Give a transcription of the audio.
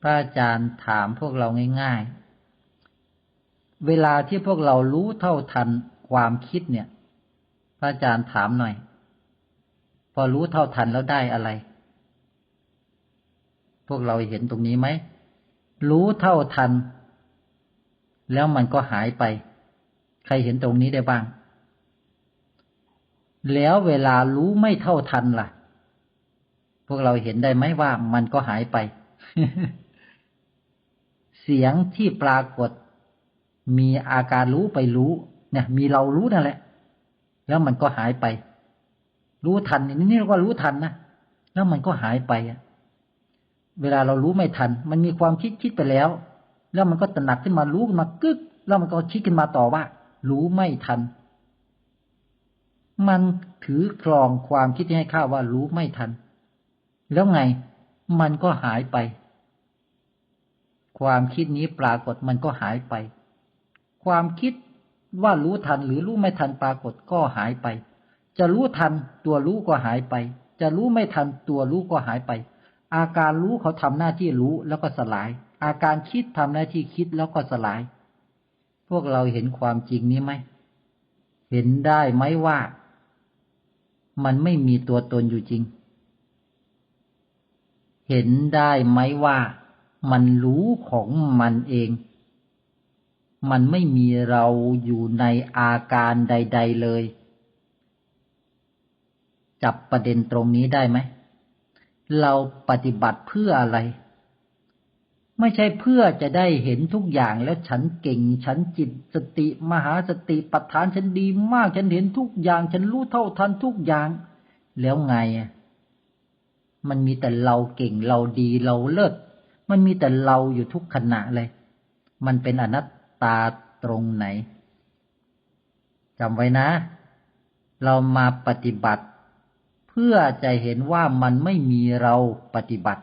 พระอาจารย์ถามพวกเราง่ายๆ เวลาที่พวกเรารู้เท่าทันความคิดเนี่ย พระอาจารย์ถามหน่อย พอรู้เท่าทันแล้วได้อะไร พวกเราเห็นตรงนี้ไหม รู้เท่าทัน แล้วมันก็หายไป ใครเห็นตรงนี้ได้บ้าง แล้วเวลารู้ไม่เท่าทันล่ะ พวกเราเห็นได้ไหมว่ามันก็หายไป เสียงที่ปรากฏ มีอาการรู้ไปรู้ เนี่ย มีเรารู้นั่นแหละ แล้วมันก็หายไป รู้ทันนี่นี่เรียกว่ารู้ทันนะแล้วมันก็หายไปอะเวลาเรารู้ไม่ทัน มันมีความคิดคิดไปแล้ว แล้วมันก็ตระหนักขึ้นมารู้มากึก แล้วมันก็คิดขึ้นมาต่อว่า รู้ไม่ทัน มันถือครองความคิดให้ข้าว่ารู้ไม่ทัน แล้วไง มันก็หายไป ความคิดนี้ปรากฏมันก็หายไป ความคิดว่ารู้ทันหรือรู้ไม่ทันปรากฏก็หายไป จะรู้ทันตัวรู้ก็หายไป จะรู้ไม่ทันตัวรู้ก็หายไป อาการรู้เขาทำหน้าที่รู้แล้วก็สลาย อาการคิดทำหน้าที่คิดแล้วก็สลาย พวกเราเห็นความจริงนี้ไหม เห็นได้ไหมว่า มันไม่มีตัวตนอยู่จริง เห็นได้ไหมว่า มันรู้ของมันเอง มันไม่มีเราอยู่ในอาการใด ๆเลย จับประเด็นตรงนี้ได้ไหม เราปฏิบัติเพื่ออะไร ไม่ใช่เพื่อจะได้เห็นทุกอย่างแล้วฉันเก่ง ฉันจิตสติ มหาสติปัฏฐานฉันดีมาก ฉันเห็นทุกอย่าง ฉันรู้เท่าทันทุกอย่าง แล้วไงอะมันมีแต่เราเก่งเราดีเราเลิศ มันมีแต่เราอยู่ทุกขณะเลย มันเป็นอนัตตาตรงไหนจำไว้นะ เรามาปฏิบัติ เพื่อจะเห็นว่ามันไม่มีเราปฏิบัติ